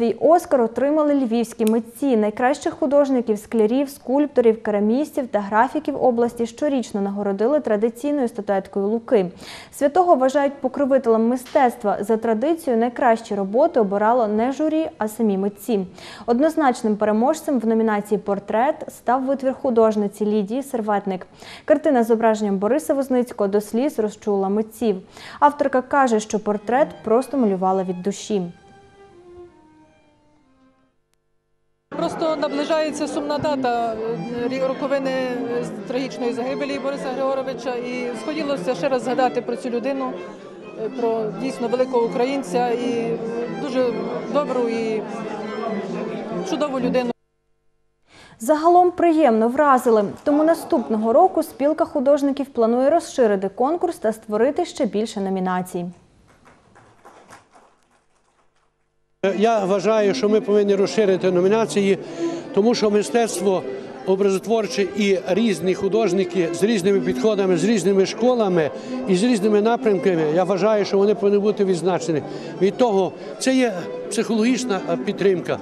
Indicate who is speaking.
Speaker 1: Свій Оскар отримали львівські митці, найкращих художників, склярів, скульпторів, керамістів та графіків області щорічно нагородили традиційною статуеткою Луки. Святого вважають покровителем мистецтва. За традицією найкращі роботи обирало не журі, а самі митці. Однозначним переможцем в номінації Портрет став витвір художниці Лідії Серветник. Картина з зображенням Бориса Возницького до сліз розчула митців. Авторка каже, що портрет просто малювала від душі.
Speaker 2: Просто наближається сумна дата е, роковини е, трагічної загибелі Бориса Григоровича. І сходилося ще раз згадати про цю людину, е, про дійсно великого українця і дуже добру і чудову людину.
Speaker 1: Загалом приємно вразили. Тому наступного року спілка художників планує розширити конкурс та створити ще більше номінацій.
Speaker 3: Я вважаю, що ми повинні розширити номінації, тому що мистецтво образотворче і різні художники з різними підходами, з різними школами і з різними напрямками. Я вважаю, що вони повинні бути відзначені. Від того це є психологічна підтримка.